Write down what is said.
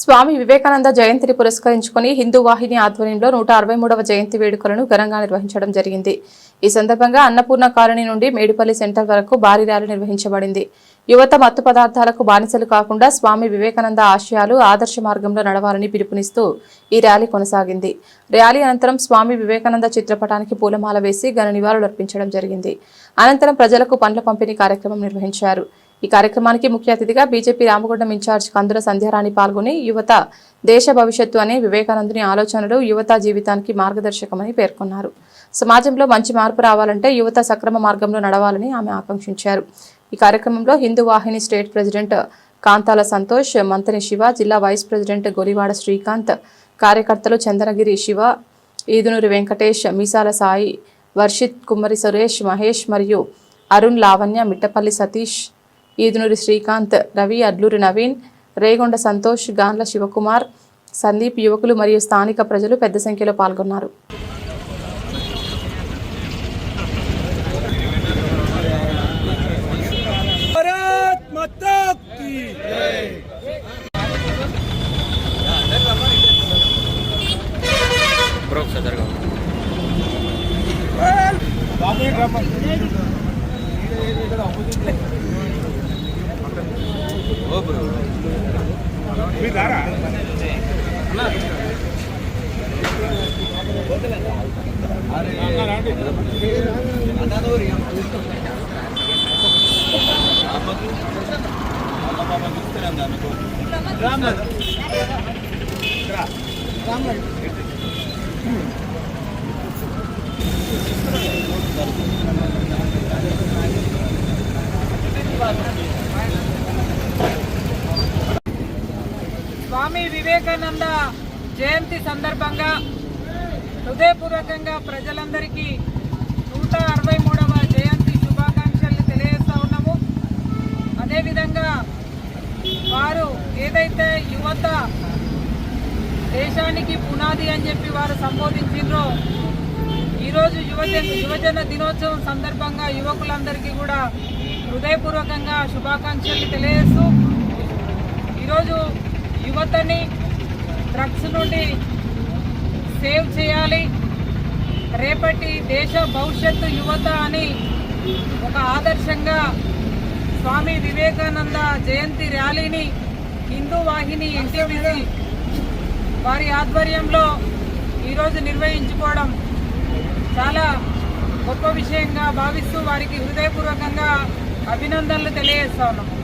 స్వామి వివేకానంద జయంతిని పురస్కరించుకుని హిందూ వాహిని ఆధ్వర్యంలో నూట అరవై మూడవ జయంతి వేడుకలను ఘనంగా నిర్వహించడం జరిగింది. ఈ సందర్భంగా అన్నపూర్ణ కాలనీ నుండి మేడిపల్లి సెంటర్ వరకు భారీ ర్యాలీ నిర్వహించబడింది. యువత మత్తు పదార్థాలకు బానిసలు కాకుండా స్వామి వివేకానంద ఆశయాలు ఆదర్శ మార్గంలో నడవాలని పిలుపునిస్తూ ఈ ర్యాలీ కొనసాగింది. ర్యాలీ అనంతరం స్వామి వివేకానంద చిత్రపటానికి పూలమాల వేసి ఘన నివాళులర్పించడం జరిగింది. అనంతరం ప్రజలకు పండ్ల పంపిణీ కార్యక్రమం నిర్వహించారు. ఈ కార్యక్రమానికి ముఖ్య అతిథిగా బీజేపీ రామగుండం ఇన్ఛార్జ్ కందుల సంధ్యారాణి పాల్గొని యువత దేశ భవిష్యత్తు అనే వివేకానందుని ఆలోచనలు యువత జీవితానికి మార్గదర్శకమని పేర్కొన్నారు. సమాజంలో మంచి మార్పు రావాలంటే యువత సక్రమ మార్గంలో నడవాలని ఆమె ఆకాంక్షించారు. ఈ కార్యక్రమంలో హిందూ వాహిని స్టేట్ ప్రెసిడెంట్ కాంతాల సంతోష్ మంతని శివ జిల్లా వైస్ ప్రెసిడెంట్ గొలివాడ శ్రీకాంత్ కార్యకర్తలు చందనగిరి శివ ఈదునూరి వెంకటేష్ మీసాల సాయి వర్షిత్ కుమ్మరి సురేష్ మహేష్ మరియు అరుణ్ లావణ్య మిట్టపల్లి సతీష్ ఈదునూరి శ్రీకాంత్ రవి అడ్లూరి నవీన్ రేగొండ సంతోష్ గాన్ల శివకుమార్ సందీప్ యువకులు మరియు స్థానిక ప్రజలు పెద్ద సంఖ్యలో పాల్గొన్నారు. రామ్ రామ్ రామ్ స్వామి వివేకానంద జయంతి సందర్భంగా హృదయపూర్వకంగా ప్రజలందరికీ నూట అరవై మూడవ జయంతి శుభాకాంక్షలు తెలియజేస్తా ఉన్నాము. అదేవిధంగా వారు ఏదైతే యువత దేశానికి పునాది అని చెప్పి వారు సంబోధించిండ్రో ఈరోజు యువజన యువజన దినోత్సవం సందర్భంగా యువకులందరికీ కూడా హృదయపూర్వకంగా శుభాకాంక్షలు తెలియజేస్తూ ఈరోజు యువతని డ్రగ్స్ నుండి సేవ్ చేయాలి. రేపటి దేశ భవిష్యత్తు యువత అని ఒక ఆదర్శంగా స్వామి వివేకానంద జయంతి ర్యాలీని హిందూ వాహిని ఎన్టీవీసీ వారి ఆధ్వర్యంలో ఈరోజు నిర్వహించుకోవడం చాలా గొప్ప విషయంగా భావిస్తూ వారికి హృదయపూర్వకంగా అభినందనలు తెలియజేస్తా ఉన్నాము